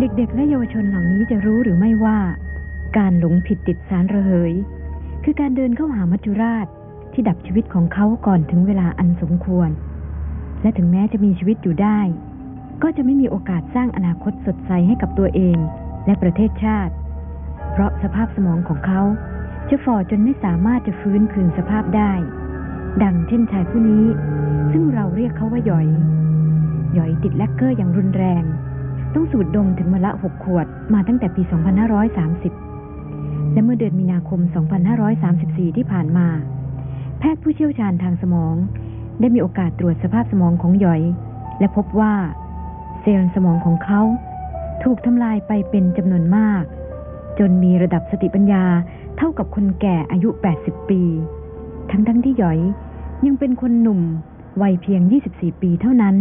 เด็กๆ และเยาวชนเหล่านี้จะรู้หรือไม่ว่า การหลงผิดติดสารระเหย คือการเดินเข้าหามัจจุราชที่ดับชีวิตของเขาก่อนถึงเวลาอันสมควร และถึงแม้จะมีชีวิตอยู่ได้ ก็จะไม่มีโอกาสสร้างอนาคตสดใสให้กับตัวเองและประเทศชาติ เพราะสภาพสมองของเขาจะฝ่อจนไม่สามารถจะฟื้นคืนสภาพได้ ดังเช่นชายผู้นี้ ซึ่งเราเรียกเขาว่าหยอย หยอยติดแลกเกอร์อย่างรุนแรง ต้องสูดดมถึงมละหกขวดมาตั้งแต่ปี 2530 และเมื่อเดือนมีนาคม 2534 ที่ผ่านมา แพทย์ผู้เชี่ยวชาญทางสมอง ได้มีโอกาสตรวจสภาพสมองของหยอย และพบว่า เซลล์สมองของเขาถูกทำลายไปเป็นจำนวนมาก จนมีระดับสติปัญญาเท่ากับคนแก่อายุ 80 ปี ทั้งๆทที่หยอยยังเป็นคนหนุ่มวัยเพียง 24 ปีเท่านั้น